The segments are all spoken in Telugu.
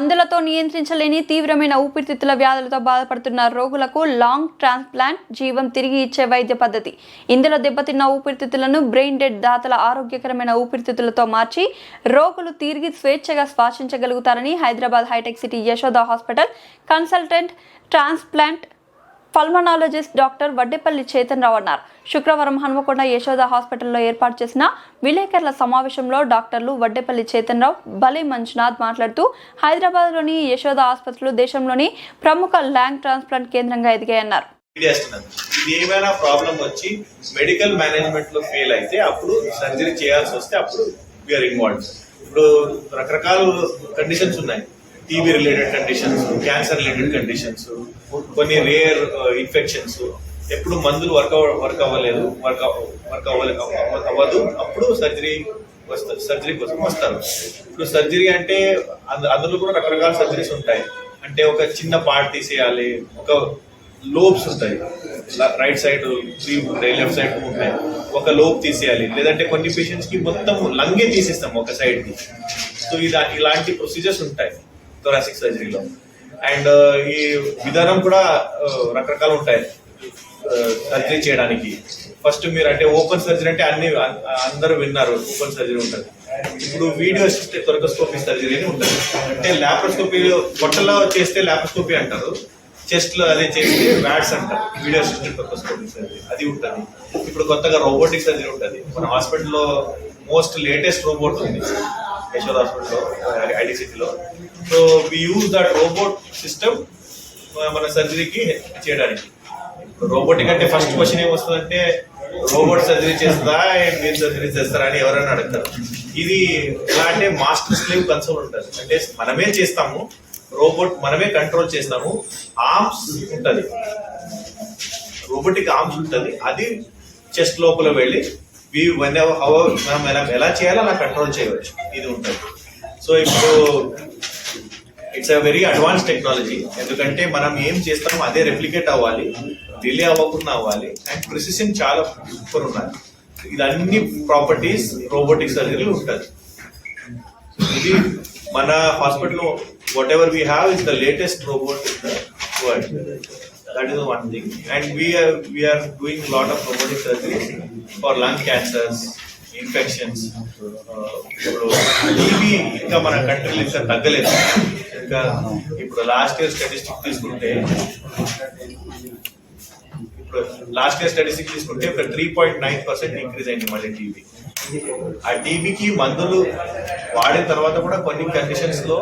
మందులతో నియంత్రించలేని తీవ్రమైన ఊపిరితిత్తుల వ్యాధులతో బాధపడుతున్న రోగులకు లాంగ్ ట్రాన్స్ప్లాంట్ జీవం తిరిగి ఇచ్చే వైద్య పద్ధతి. ఇందులో దెబ్బతిన్న ఊపిరితిత్తులను బ్రెయిన్ డెడ్ దాతల ఆరోగ్యకరమైన ఊపిరితిత్తులతో మార్చి రోగులు తిరిగి స్వేచ్ఛగా శ్వాసించగలుగుతారని Hyderabad hitech city Yashoda hospital consultant transplant pulmonologist doctor Vaddepalli Chetan Rao అన్నారు. శుక్రవారం హనుమకొండ యశోద హాస్పిటల్లో ఏర్పాటు చేసిన విలేకరుల సమావేశంలో డాక్టర్లు వడ్డేపల్లి చేతన్ రావు బలి మంజునాథ్ మాట్లాడుతూ హైదరాబాద్లోని యశోద ఆసుపత్రులు దేశంలోని ప్రముఖ ల్యాంగ్ ట్రాన్స్ప్లాంట్ కేంద్రంగా ఎదిగాయన్నారు. ఇది ఏమైనా ప్రాబ్లం వచ్చి మెడికల్ మేనేజ్మెంట్లో ఫెయిల్ అయితే అప్పుడు సర్జరీ చేయాల్సి వస్తే అప్పుడు వీఆర్ ఇన్వాల్వ్ ఇప్పుడు రకరకాల కండిషన్స్ ఉన్నాయి. TB related conditions cancer related conditions కొన్ని రేర్ ఇన్ఫెక్షన్స్ uh, ఎప్పుడు మందులు వర్క్ వర్క్ అవ్వలేదు. వర్క్ వర్క్ అవ్వలేదు అవ్వదు. అప్పుడు సర్జరీ వస్తారు సర్జరీ కోసం వస్తారు. ఇప్పుడు సర్జరీ అంటే అందులో కూడా రకరకాల సర్జరీస్ ఉంటాయి. అంటే ఒక చిన్న పార్ట్ తీసేయాలి. ఒక లోబ్స్ ఉంటాయి. రైట్ సైడ్ త్రీ ఉంటాయి లెఫ్ట్ సైడ్ ఉంటాయి ఒక లోబ్ తీసేయాలి. లేదంటే కొన్ని పేషెంట్స్కి మొత్తం లంగే తీసేస్తాం ఒక సైడ్కి సో ఇది ఇలాంటి ప్రొసీజర్స్ ఉంటాయి. థొరాసిక్ సర్జరీలో అండ్ ఈ విధానం కూడా uh, రకరకాలు ఉంటాయి uh, సర్జరీ చేయడానికి. ఫస్ట్ మీరు అంటే ఓపెన్ సర్జరీ అంటే అన్ని అందరూ విన్నారు ఓపెన్ సర్జరీ ఉంటుంది. ఇప్పుడు వీడియో అసిస్టెడ్ థొరకోస్కోపీ సర్జరీ అని ఉంటుంది. అంటే ల్యాప్రోస్కోపీ పొట్టలో చేస్తే ల్యాప్రోస్కోపీ అంటారు. చెస్ట్లో అదే చేస్తే వ్యాట్స్ అంటారు. వీడియో అసిస్టెడ్ థొరకోస్కోపీ సర్జరీ అది ఉంటుంది. ఇప్పుడు కొత్తగా రోబోటిక్ సర్జరీ ఉంటుంది. మన హాస్పిటల్లో మోస్ట్ లేటెస్ట్ రోబోట్ ఉంది. యశోద హాస్పిటల్లో ఐడి సిటీలో. So we use that robot system మన సర్జరీకి చేయడానికి. రోబోటిక్ అంటే ఫస్ట్ క్వశ్చన్ ఏమొస్తుందంటే రోబోట్ సర్జరీ చేస్తుందా? మీరు సర్జరీ చేస్తారా? అని ఎవరైనా అడుగుతారు. ఇది ఎలా అంటే మాస్టర్ స్లీవ్ కన్సోల్ ఉంటుంది. అంటే మనమే చేస్తాము రోబోట్ మనమే కంట్రోల్ చేస్తాము ఆర్మ్స్ ఉంటుంది. రోబోటిక్ ఆర్మ్స్ ఉంటుంది. అది చెస్ట్ లోపల వెళ్ళి వి వన్ అవర్ మనం ఎలా ఎలా చేయాలో అలా కంట్రోల్ చేయవచ్చు. ఇది ఉంటుంది. సో ఇప్పుడు it's a very advance technology ఎందుకంటే మనం ఏం చేస్తామో అదే రెప్లికేట్ అవ్వాలి డిలే అవ్వకుండా అవ్వాలి అండ్ ప్రిసిషన్ చాలా సూపర్ ఉన్నాయి ఇదన్ని ప్రాపర్టీస్ రోబోటిక్ సర్జరీలో ఉంటుంది. ఇది మన హాస్పిటల్లో whatever we have is the latest robot in the world that is one thing and we're we're doing lot of robotic surgery for lung cancers infections ఇప్పుడు టీబీ ఇంకా మన కంట్రీలో ఇంకా తగ్గలేదు. ఇంకా ఇప్పుడు లాస్ట్ ఇయర్ స్టాటిస్టిక్ తీసుకుంటే ఇప్పుడు లాస్ట్ ఇయర్ స్టాటిస్టిక్ తీసుకుంటే ఒక three point nine percent increase అయింది మళ్ళీ టీబీ ఆ టీబీకి మందులు వాడిన తర్వాత కూడా కొన్ని కండిషన్స్లో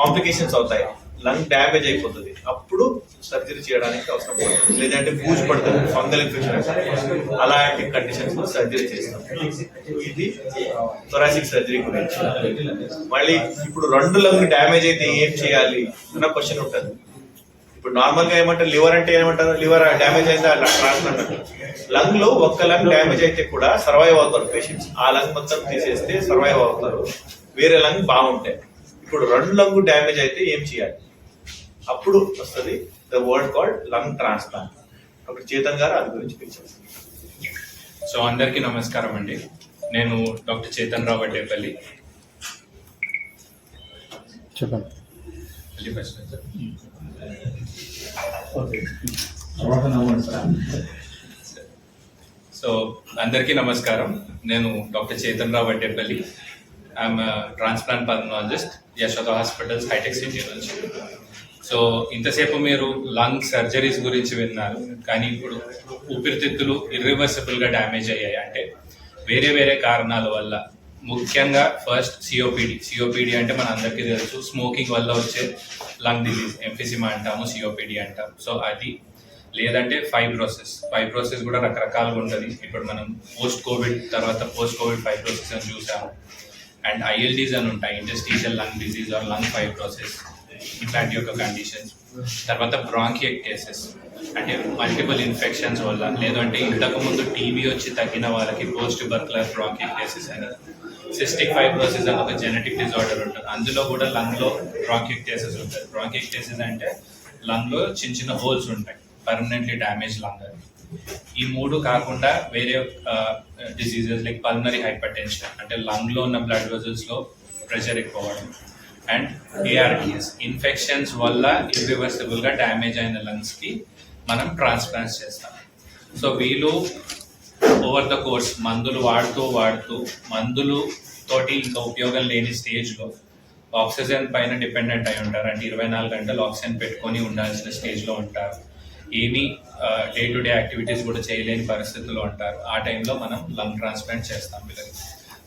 కాంప్లికేషన్స్ అవుతాయి. లంగ్ డ్యామేజ్ అయిపోతుంది. అప్పుడు సర్జరీ చేయడానికి అవసరం పడుతుంది లేదంటే పూజ పడుతుంది ఫంగల్ ఇన్ఫెక్షన్ అలాంటి కండిషన్స్లో సర్జరీ చేస్తాం. ఇది థొరాసిక్ సర్జరీ గురించి. మళ్ళీ ఇప్పుడు రెండు లంగ్ డ్యామేజ్ అయితే ఏం చేయాలి అన్న క్వశ్చన్ ఉంటుంది. ఇప్పుడు నార్మల్గా ఏమంటారు లివర్ అంటే ఏమంటారు? లివర్ డ్యామేజ్ అయితే ట్రాన్స్ప్లాంట్ అంటారు లంగ్లో ఒక్క లంగ్ డ్యామేజ్ అయితే కూడా సర్వైవ్ అవుతారు పేషెంట్స్. ఆ లంగ్ మొత్తం తీసేస్తే సర్వైవ్ అవుతారు. వేరే లంగ్ బాగుంటాయి. ఇప్పుడు రెండు లంగ్ డ్యామేజ్ అయితే ఏం చేయాలి? అప్పుడు వస్తుంది the word called lung transplant అప్పుడు చేతన్ గారు అది గురించి పిలిచారు. సో అందరికీ నమస్కారం అండి. నేను డాక్టర్ చేతన్ రావు వడ్డేపల్లి చెప్పండి. సో అందరికీ నమస్కారం. నేను doctor Chetan Rao Vaddepalli I'm transplant pulmonologist Yashoda hospitals hitech city నుంచి. సో ఇంతసేపు మీరు లంగ్ సర్జరీస్ గురించి విన్నారు కానీ ఇప్పుడు ఊపిరితిత్తులు ఇర్రివర్సిబుల్గా డ్యామేజ్ అయ్యాయి. అంటే వేరే వేరే కారణాల వల్ల. ముఖ్యంగా ఫస్ట్ సిఓపిడి సిఓపిడి అంటే మన అందరికీ తెలుసు. స్మోకింగ్ వల్ల వచ్చే లంగ్ డిజీజ్ ఎంఫిసిమా అంటాము సిఓపిడి అంటాం సో అది లేదంటే ఫైబ్రోసెస్ ఫైబ్రోసెస్ కూడా రకరకాలుగా ఉంటుంది. ఇప్పుడు మనం పోస్ట్ కోవిడ్ తర్వాత పోస్ట్ కోవిడ్ ఫైబ్రోసెస్ అని చూసాము. అండ్ ఐఎల్డీస్ అని ఉంటాయి. Industrial lung disease or lung fibrosis ఇట్లాంటి యొక్క కండిషన్స్ తర్వాత బ్రాంకియక్టేసిస్ అంటే మల్టిపుల్ ఇన్ఫెక్షన్స్ వల్ల. లేదంటే ఇంతకు ముందు టీబీ వచ్చి తగ్గిన వాళ్ళకి పోస్ట్ బర్క్లర్ బ్రాంకియక్టేసిస్ అనేది సిస్టిక్ ఫైబ్రోసిస్ అని ఒక జెనెటిక్ డిజార్డర్ ఉంటుంది. అందులో కూడా లంగ్ కేసెస్ ఉంటాయి. ఉంటుంది బ్రాంకియక్టేసిస్ అంటే లంగ్లో చిన్న చిన్న హోల్స్ ఉంటాయి. పర్మనెంట్లీ డ్యామేజ్ లంగ్ ఈ మూడు కాకుండా వేరే diseases like pulmonary hypertension అంటే లంగ్లో ఉన్న బ్లడ్ వెజల్స్లో ప్రెషర్ ఎక్కువ అండ్ ఏఆర్టీఎస్ ఇన్ఫెక్షన్స్ వల్ల ఇర్రివర్సిబుల్గా డ్యామేజ్ అయిన లంగ్స్కి మనం ట్రాన్స్ప్లాంట్స్ చేస్తాం. సో వీళ్ళు ఓవర్ ద కోర్స్ మందులు వాడుతూ వాడుతూ మందులు తోటి ఇంకా ఉపయోగం లేని స్టేజ్లో ఆక్సిజన్ పైన డిపెండెంట్ అయి ఉంటారు. అంటే ఇరవై నాలుగు గంటలు ఆక్సిజన్ పెట్టుకొని ఉండాల్సిన స్టేజ్లో ఉంటారు. ఏమీ డే టు డే యాక్టివిటీస్ కూడా చేయలేని పరిస్థితుల్లో ఉంటారు. ఆ టైంలో మనం లంగ్ ట్రాన్స్ప్లాంట్ చేస్తాం వీళ్ళకి.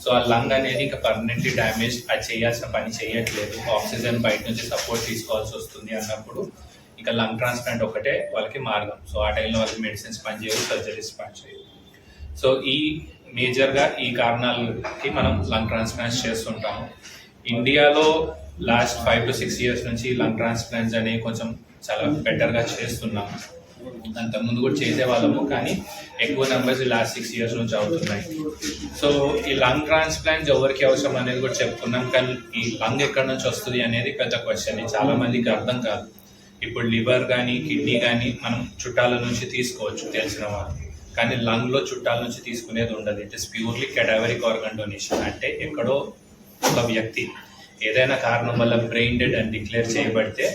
సో ఆ లంగ్ అనేది ఇంకా పర్మనెంట్లీ డ్యామేజ్ అది చేయాల్సిన పని చేయట్లేదు. ఆక్సిజన్ బయట నుంచి సపోర్ట్ తీసుకోవాల్సి వస్తుంది అన్నప్పుడు ఇంకా లంగ్ ట్రాన్స్ప్లాంట్ ఒకటే వాళ్ళకి మార్గం. సో ఆ టైంలో వాళ్ళకి మెడిసిన్స్ పనిచేయవు సర్జరీస్ పనిచేయవు. సో ఈ మేజర్గా ఈ కారణాలకి మనం లంగ్ ట్రాన్స్ప్లాంట్స్ చేస్తుంటాము. ఇండియాలో last five to six years నుంచి లంగ్ ట్రాన్స్ప్లాంట్స్ అనేవి కొంచెం చాలా బెటర్గా చేస్తున్నాము. అంతకుముందు కూడా చేసేవాళ్ళము కానీ ఎక్కువ నెంబర్స్ లాస్ట్ సిక్స్ ఇయర్స్ నుంచి అవుతున్నాయి. సో ఈ లంగ్ ట్రాన్స్ప్లాంట్స్ ఎవరికి అవసరం అనేది కూడా చెప్పుకున్నాం కానీ ఈ లంగ్ ఎక్కడి నుంచి వస్తుంది అనేది పెద్ద క్వశ్చన్ చాలా మందికి అర్థం కాదు. ఇప్పుడు లివర్ కానీ కిడ్నీ కానీ మనం చుట్టాల నుంచి తీసుకోవచ్చు తెలిసిన వాళ్ళు. కానీ లంగ్లో చుట్టాల నుంచి తీసుకునేది ఉండదు. It is purely cadaveric organ donation అంటే ఎక్కడో ఒక వ్యక్తి ఏదైనా కారణం వల్ల బ్రెయిన్ డెడ్ అని డిక్లేర్ చేయబడితే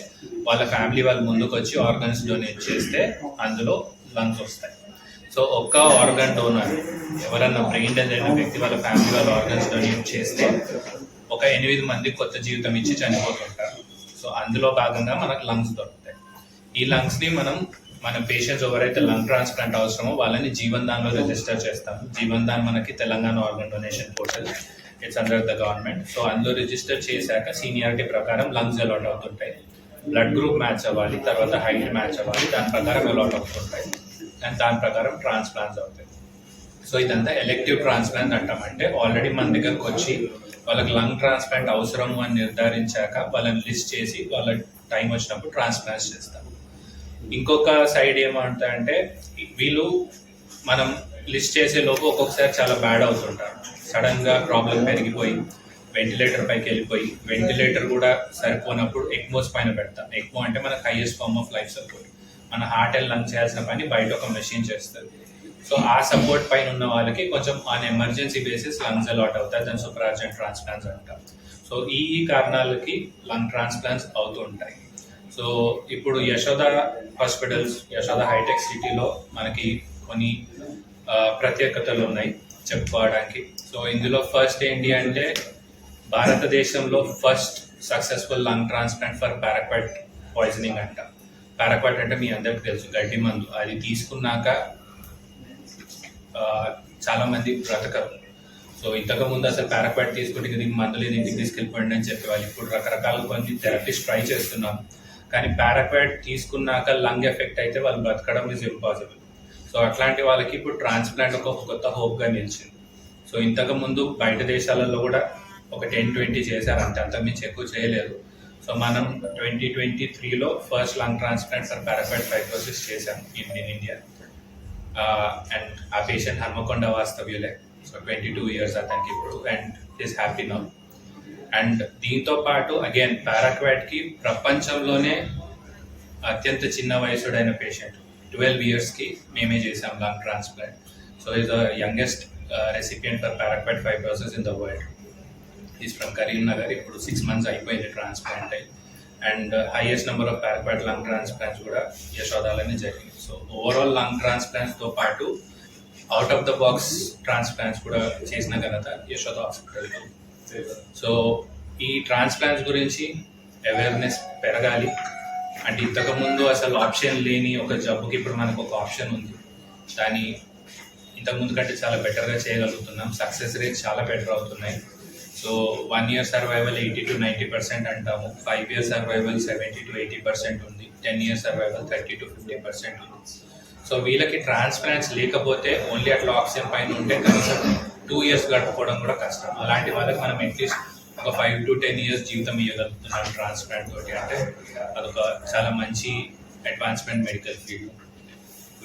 వాళ్ళ ఫ్యామిలీ వాళ్ళు ముందుకు వచ్చి ఆర్గన్స్ డొనేట్ చేస్తే అందులో లంగ్స్ వస్తాయి. సో ఒక్క ఆర్గన్ డోనర్ ఎవరన్నా బ్రెయిన్ డెడ్ అయిన వ్యక్తి వాళ్ళ ఫ్యామిలీ వాళ్ళ ఆర్గన్స్ డొనేట్ చేస్తే ఒక ఎనిమిది మంది కొత్త జీవితం ఇచ్చి చనిపోతుంటారు. సో అందులో భాగంగా మనకు లంగ్స్ దొరుకుతాయి. ఈ లంగ్స్ని మనం మన పేషెంట్స్ ఎవరైతే లంగ్ ట్రాన్స్ప్లాంట్ అవసరమో వాళ్ళని జీవన్ దాన్లో రిజిస్టర్ చేస్తాం. జీవన్ దాన్ మనకి Telangana organ donation portal it's under the government so అందులో రిజిస్టర్ చేశాక సీనియారిటీ ప్రకారం లంగ్స్ అలాట్ అవుతుంటాయి. బ్లడ్ గ్రూప్ మ్యాచ్ అవ్వాలి తర్వాత హైట్ మ్యాచ్ అవ్వాలి దాని ప్రకారం అలాట్ అవుతుంటాయి. అండ్ దాని ప్రకారం ట్రాన్స్ప్లాంట్స్ అవుతాయి. సో ఇదంతా ఎలెక్టివ్ ట్రాన్స్ప్లాంట్ అంటాం. అంటే ఆల్రెడీ మన దగ్గరకు వచ్చి వాళ్ళకి లంగ్ ట్రాన్స్ప్లాంట్ అవసరము అని నిర్ధారించాక వాళ్ళని లిస్ట్ చేసి వాళ్ళ టైం వచ్చినప్పుడు ట్రాన్స్ప్లాంట్స్ చేస్తాం. ఇంకొక సైడ్ ఏమంటా అంటే వీళ్ళు మనం లిస్ట్ చేసే లోపు ఒక్కొక్కసారి చాలా బ్యాడ్ అవుతుంటారు. సడన్గా ప్రాబ్లం పెరిగిపోయి వెంటిలేటర్ పైకి వెళ్ళిపోయి వెంటిలేటర్ కూడా సరిపోనప్పుడు ఎక్మోస్ పైన పెడతాం. ఎక్మో అంటే మనకు highest form of life support మన హార్ట్ అండ్ లంగ్ చేయాల్సిన పని బయట ఒక మెషిన్ చేస్తుంది. సో ఆ సపోర్ట్ పైన ఉన్న వాళ్ళకి కొంచెం on emergency basis lungs allot అవుతాయి. దాని సూపరార్జెంట్ ట్రాన్స్ప్లాంట్స్ అంటాం. సో ఈ ఈ కారణాలకి లంగ్ ట్రాన్స్ప్లాంట్స్ అవుతూ ఉంటాయి. సో ఇప్పుడు యశోద హాస్పిటల్స్ యశోద హైటెక్ సిటీలో మనకి కొన్ని ప్రత్యేకతలు ఉన్నాయి చెప్పుకోవడానికి. సో ఇందులో ఫస్ట్ ఏంటి అంటే భారతదేశంలో first successful lung transplant for paraquat poisoning అంట. పారాక్వైట్ అంటే మీ అందరికి తెలుసు గడ్డి మందు. అది తీసుకున్నాక చాలామంది చాలా మంది బ్రతకరు. సో ఇంతకు ముందు అసలు పారాక్వైట్ తీసుకుంటే దీనికి మందులు ఇంటికి తీసుకెళ్ళిపోండి అని చెప్పేవాళ్ళు. ఇప్పుడు రకరకాల కొన్ని థెరపీస్ ట్రై చేస్తున్నాం. కానీ పారాక్వైట్ తీసుకున్నాక లంగ్ ఎఫెక్ట్ అయితే వాళ్ళు బ్రతకడం ఇస్ ఇంపాసిబుల్ సో అట్లాంటి వాళ్ళకి ఇప్పుడు ట్రాన్స్ప్లాంట్ ఒక కొత్త హోప్గా నిలిచింది. సో ఇంతకు ముందు బయట దేశాలలో కూడా ఒక టెన్ ట్వంటీ చేశారు. అంతే అంతకుమించి ఎక్కువ చేయలేదు. సో మనం ట్వంటీ ట్వంటీ త్రీలో first lung transplant for paraquat fibrosis చేశాం ఇన్ ఇన్ ఇండియా. అండ్ ఆ పేషెంట్ హన్మకొండ వాస్తవ్యులే. సో ట్వంటీ టూ ఇయర్స్ అతనికి ఇప్పుడు. And is happy now. And దీంతో పాటు అగైన్ పారాక్వాట్కి ప్రపంచంలోనే అత్యంత చిన్న వయసుడైన పేషెంట్. ట్వెల్వ్ ఇయర్స్కి మేమే చేసాం lung transplant. So is the youngest recipient for paraquat fibrosis in the world is from Karimnagar ఇప్పుడు సిక్స్ మంత్స్ అయిపోయింది ట్రాన్స్ప్లాంట్ అయ్యి and highest number of paraquat lung transplants కూడా యశోదాలోనే జరిగింది. సో ఓవరాల్ లంగ్ ట్రాన్స్ప్లాంట్స్తో పాటు out of the box transplants కూడా చేసిన ఘనత యశోద హాస్పిటల్లో. సో ఈ ట్రాన్స్ప్లాంట్స్ గురించి అవేర్నెస్ పెరగాలి. అంటే ఇంతకుముందు అసలు ఆప్షన్ లేని ఒక జబ్బుకి ఇప్పుడు మనకు ఒక ఆప్షన్ ఉంది. దాని ఇంతకుముందు కంటే చాలా బెటర్గా చేయగలుగుతున్నాం. సక్సెస్ రేట్ చాలా బెటర్ అవుతున్నాయి. So one year survival eighty to ninety percent అంటాము. Five year survival seventy to eighty percent ఉంది. Ten year survival thirty to fifty percent ఉంది. సో వీళ్ళకి ట్రాన్స్ప్లాంట్స్ లేకపోతే ఓన్లీ అట్లా ఆక్సిజన్ పైన ఉంటే కనీసం టూ ఇయర్స్ గడుపుకోవడం కూడా కష్టం. అలాంటి వాళ్ళకి మనం అట్లీస్ట్ ఒక ఫైవ్ టు టెన్ ఇయర్స్ జీవితం ఇవ్వగలుగుతున్నాం ట్రాన్స్ప్లాంట్ తోటి. అంటే అదొక చాలా మంచి అడ్వాన్స్మెంట్ మెడికల్ ఫీల్డ్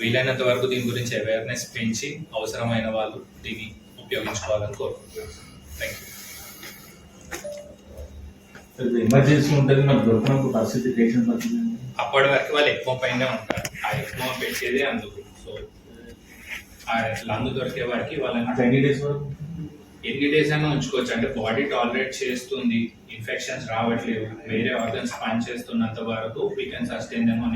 వీలైనంత వరకు దీని గురించి అవేర్నెస్ పెంచి అవసరమైన వాళ్ళు దీన్ని ఉపయోగించుకోవాలని కోరుకుంటున్నాను. థ్యాంక్ యూ ఎమర్జెన్సీ ఉంటుంది మనకు దొరికినప్పుడు పరిస్థితి పేషెంట్ అప్పటి వరకు వాళ్ళు ఎక్కువ పైనే ఉంటారు. ఆ ఎక్కువ పెట్టేదే అందుకు. సో లంగ్ దొరికే వారికి వాళ్ళని అట్లా ఎన్ని డేస్ వరకు? ఎన్ని డేస్ అయినా ఉంచుకోవచ్చు. అంటే బాడీ టాలరేట్ చేస్తుంది. ఇన్ఫెక్షన్స్ రావట్లేదు. వేరే ఆర్గన్స్ పని చేస్తున్నంత వరకు we can sustain them on